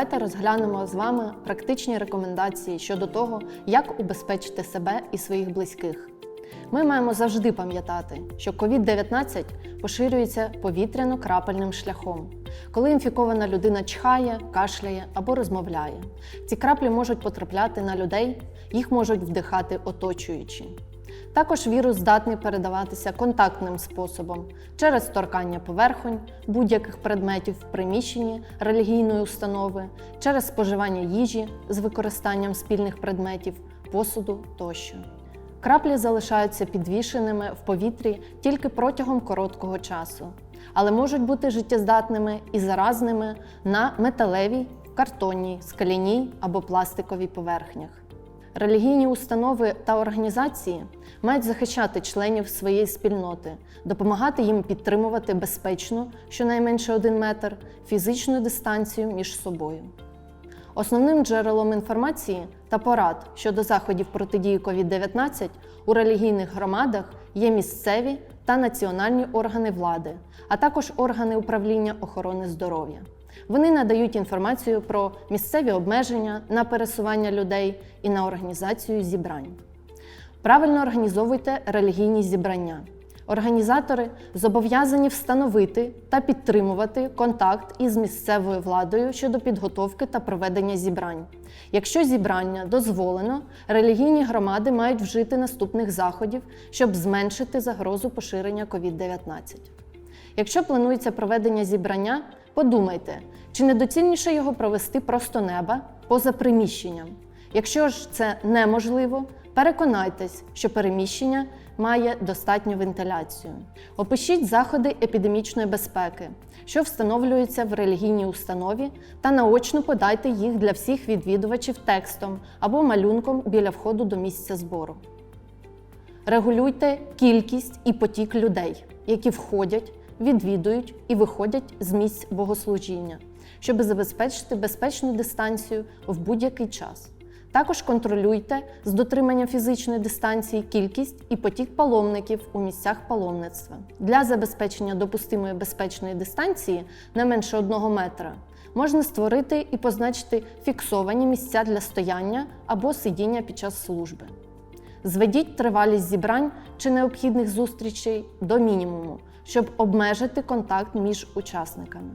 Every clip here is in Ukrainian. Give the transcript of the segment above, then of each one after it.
давайте розглянемо з вами практичні рекомендації щодо того, як убезпечити себе і своїх близьких. Ми маємо завжди пам'ятати, що COVID-19 поширюється повітряно-крапельним шляхом, коли інфікована людина чхає, кашляє або розмовляє. Ці краплі можуть потрапляти на людей, їх можуть вдихати оточуючі. Також вірус здатний передаватися контактним способом через торкання поверхонь будь-яких предметів в приміщенні релігійної установи, через споживання їжі з використанням спільних предметів, посуду тощо. Краплі залишаються підвішеними в повітрі тільки протягом короткого часу, але можуть бути життєздатними і заразними на металевій, картонній, скаляній або пластиковій поверхнях. Релігійні установи та організації мають захищати членів своєї спільноти, допомагати їм підтримувати безпечну, щонайменше один метр, фізичну дистанцію між собою. Основним джерелом інформації та порад щодо заходів протидії COVID-19 у релігійних громадах є місцеві та національні органи влади, а також органи управління охорони здоров'я. Вони надають інформацію про місцеві обмеження на пересування людей і на організацію зібрань. Правильно організовуйте релігійні зібрання. Організатори зобов'язані встановити та підтримувати контакт із місцевою владою щодо підготовки та проведення зібрань. Якщо зібрання дозволено, релігійні громади мають вжити наступних заходів, щоб зменшити загрозу поширення COVID-19. Якщо планується проведення зібрання, подумайте, чи недоцільніше його провести просто неба поза приміщенням. Якщо ж це неможливо, переконайтесь, що переміщення має достатню вентиляцію. Опишіть заходи епідемічної безпеки, що встановлюються в релігійній установі, та наочно подайте їх для всіх відвідувачів текстом або малюнком біля входу до місця збору. Регулюйте кількість і потік людей, які входять, відвідують і виходять з місць богослужіння, щоб забезпечити безпечну дистанцію в будь-який час. Також контролюйте з дотриманням фізичної дистанції кількість і потік паломників у місцях паломництва. Для забезпечення допустимої безпечної дистанції не менше одного метра можна створити і позначити фіксовані місця для стояння або сидіння під час служби. Зведіть тривалість зібрань чи необхідних зустрічей до мінімуму, щоб обмежити контакт між учасниками.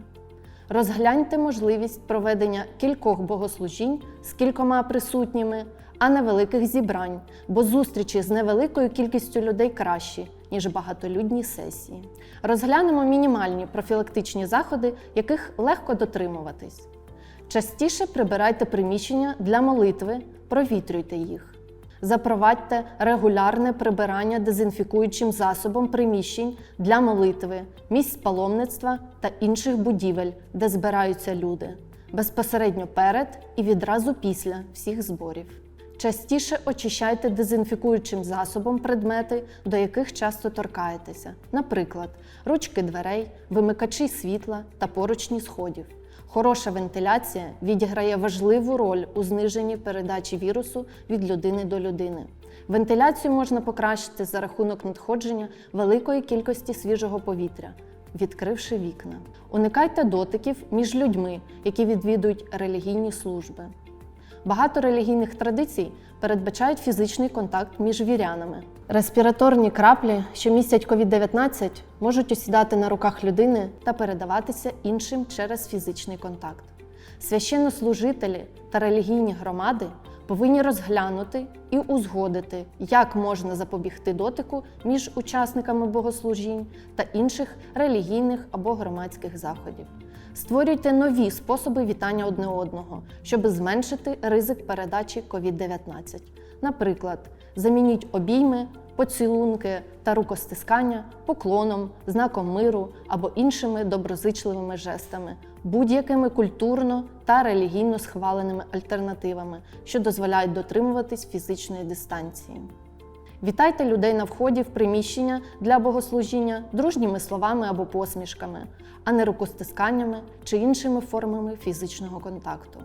Розгляньте можливість проведення кількох богослужінь з кількома присутніми, а не великих зібрань, бо зустрічі з невеликою кількістю людей кращі, ніж багатолюдні сесії. Розглянемо мінімальні профілактичні заходи, яких легко дотримуватись. Частіше прибирайте приміщення для молитви, провітрюйте їх. Запровадьте регулярне прибирання дезінфікуючим засобом приміщень для молитви, місць паломництва та інших будівель, де збираються люди, безпосередньо перед і відразу після всіх зборів. Частіше очищайте дезінфікуючим засобом предмети, до яких часто торкаєтеся, наприклад, ручки дверей, вимикачі світла та поручні сходів. Хороша вентиляція відіграє важливу роль у зниженні передачі вірусу від людини до людини. Вентиляцію можна покращити за рахунок надходження великої кількості свіжого повітря, відкривши вікна. Уникайте дотиків між людьми, які відвідують релігійні служби. Багато релігійних традицій передбачають фізичний контакт між вірянами. Респіраторні краплі, що містять COVID-19, можуть осідати на руках людини та передаватися іншим через фізичний контакт. Священнослужителі та релігійні громади повинні розглянути і узгодити, як можна запобігти дотику між учасниками богослужінь та інших релігійних або громадських заходів. Створюйте нові способи вітання одне одного, щоб зменшити ризик передачі COVID-19. Наприклад, замініть обійми, поцілунки та рукостискання поклоном, знаком миру або іншими доброзичливими жестами, будь-якими культурно та релігійно схваленими альтернативами, що дозволяють дотримуватись фізичної дистанції. Вітайте людей на вході в приміщення для богослужіння дружніми словами або посмішками, а не рукостисканнями чи іншими формами фізичного контакту.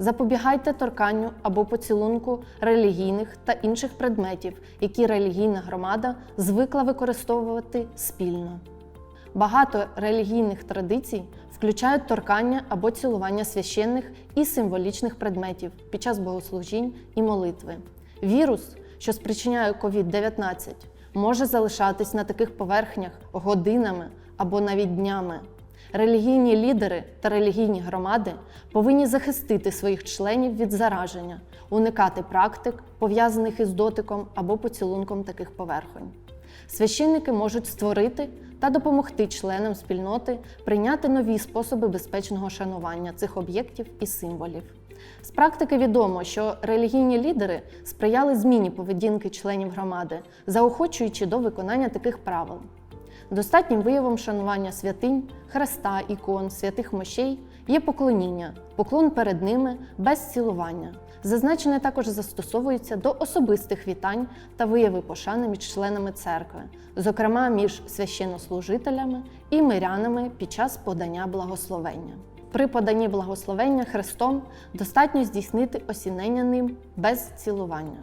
Запобігайте торканню або поцілунку релігійних та інших предметів, які релігійна громада звикла використовувати спільно. Багато релігійних традицій включають торкання або цілування священних і символічних предметів під час богослужінь і молитви. Вірус, що спричиняє COVID-19, може залишатись на таких поверхнях годинами або навіть днями. Релігійні лідери та релігійні громади повинні захистити своїх членів від зараження, уникати практик, пов'язаних із дотиком або поцілунком таких поверхонь. Священники можуть створити та допомогти членам спільноти прийняти нові способи безпечного шанування цих об'єктів і символів. З практики відомо, що релігійні лідери сприяли зміні поведінки членів громади, заохочуючи до виконання таких правил. Достатнім виявом шанування святинь, хреста, ікон, святих мощей є поклоніння, поклон перед ними без цілування. Зазначене також застосовується до особистих вітань та вияви пошани між членами церкви, зокрема між священнослужителями і мирянами під час подання благословення. При поданні благословення Христом достатньо здійснити осінення ним без цілування.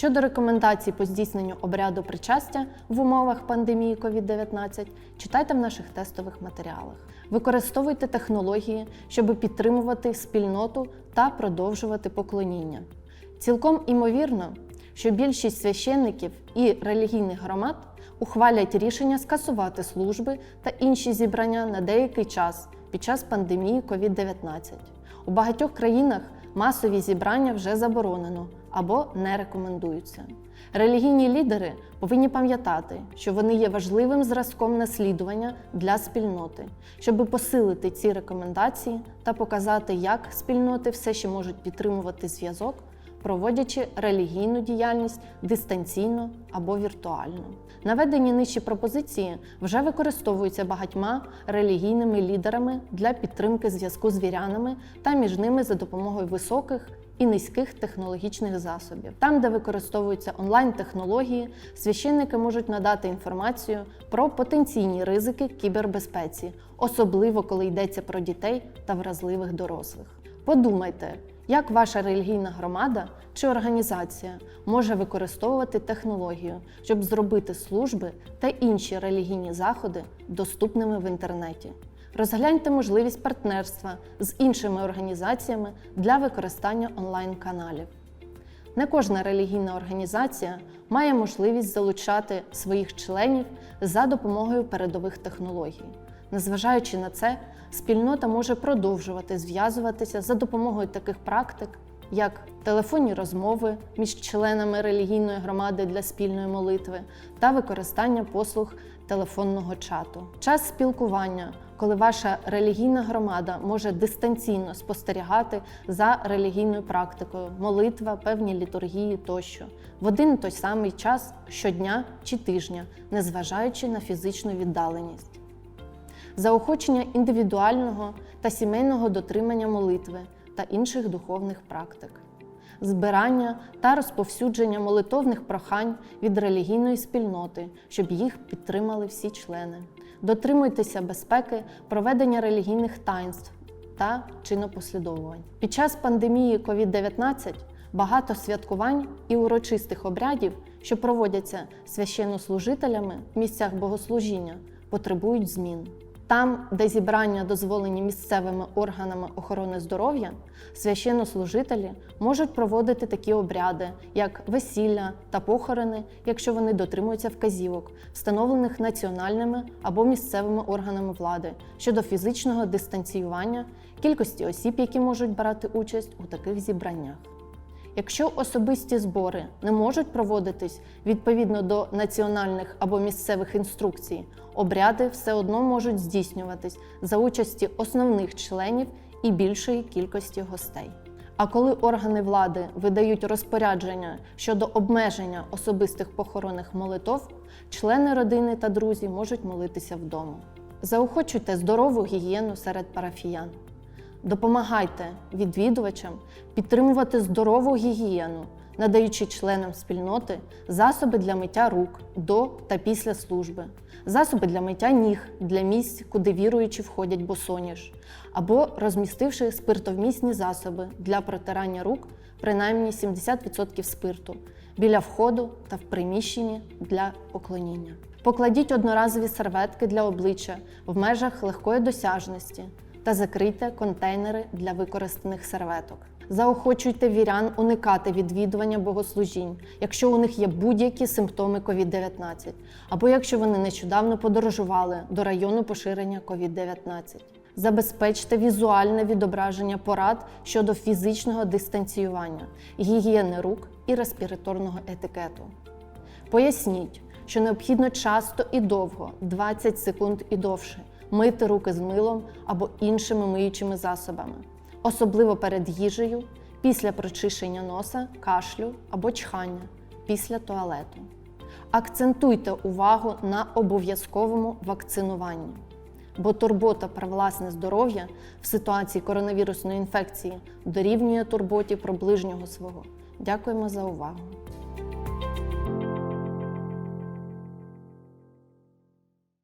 Щодо рекомендацій по здійсненню обряду причастя в умовах пандемії COVID-19, читайте в наших тестових матеріалах. Використовуйте технології, щоб підтримувати спільноту та продовжувати поклоніння. Цілком імовірно, що більшість священників і релігійних громад ухвалять рішення скасувати служби та інші зібрання на деякий час під час пандемії COVID-19. У багатьох країнах масові зібрання вже заборонено або не рекомендуються. Релігійні лідери повинні пам'ятати, що вони є важливим зразком наслідування для спільноти, щоб посилити ці рекомендації та показати, як спільноти все ще можуть підтримувати зв'язок, проводячи релігійну діяльність дистанційно або віртуально. Наведені нижчі пропозиції вже використовуються багатьма релігійними лідерами для підтримки зв'язку з вірянами та між ними за допомогою високих і низьких технологічних засобів. Там, де використовуються онлайн-технології, священники можуть надати інформацію про потенційні ризики кібербезпеці, особливо коли йдеться про дітей та вразливих дорослих. Подумайте, як ваша релігійна громада чи організація може використовувати технологію, щоб зробити служби та інші релігійні заходи доступними в інтернеті. Розгляньте можливість партнерства з іншими організаціями для використання онлайн-каналів. Не кожна релігійна організація має можливість залучати своїх членів за допомогою передових технологій. Незважаючи на це, спільнота може продовжувати зв'язуватися за допомогою таких практик, як телефонні розмови між членами релігійної громади для спільної молитви та використання послуг телефонного чату. Час спілкування, коли ваша релігійна громада може дистанційно спостерігати за релігійною практикою, молитва, певні літургії тощо, в один і той самий час щодня чи тижня, незважаючи на фізичну віддаленість. Заохочення індивідуального та сімейного дотримання молитви та інших духовних практик, збирання та розповсюдження молитовних прохань від релігійної спільноти, щоб їх підтримали всі члени. Дотримуйтеся безпеки проведення релігійних таїнств та чинопослідовувань. Під час пандемії COVID-19 багато святкувань і урочистих обрядів, що проводяться священнослужителями в місцях богослужіння, потребують змін. Там, де зібрання дозволені місцевими органами охорони здоров'я, священнослужителі можуть проводити такі обряди, як весілля та похорони, якщо вони дотримуються вказівок, встановлених національними або місцевими органами влади щодо фізичного дистанціювання, кількості осіб, які можуть брати участь у таких зібраннях. Якщо особисті збори не можуть проводитись відповідно до національних або місцевих інструкцій, обряди все одно можуть здійснюватись за участі основних членів і більшої кількості гостей. А коли органи влади видають розпорядження щодо обмеження особистих похоронних молитов, члени родини та друзі можуть молитися вдома. Заохочуйте здорову гігієну серед парафіян. Допомагайте відвідувачам підтримувати здорову гігієну, надаючи членам спільноти засоби для миття рук до та після служби, засоби для миття ніг для місць, куди віруючі входять босоніж, або розмістивши спиртовмісні засоби для протирання рук, принаймні 70% спирту біля входу та в приміщенні для поклоніння. Покладіть одноразові серветки для обличчя в межах легкої досяжності та закрийте контейнери для використаних серветок. Заохочуйте вірян уникати відвідування богослужінь, якщо у них є будь-які симптоми COVID-19, або якщо вони нещодавно подорожували до району поширення COVID-19. Забезпечте візуальне відображення порад щодо фізичного дистанціювання, гігієни рук і респіраторного етикету. Поясніть, що необхідно часто і довго, 20 секунд і довше, мити руки з милом або іншими миючими засобами, особливо перед їжею, після прочищення носа, кашлю або чхання, після туалету. Акцентуйте увагу на обов'язковому вакцинуванні, бо турбота про власне здоров'я в ситуації коронавірусної інфекції дорівнює турботі про ближнього свого. Дякуємо за увагу!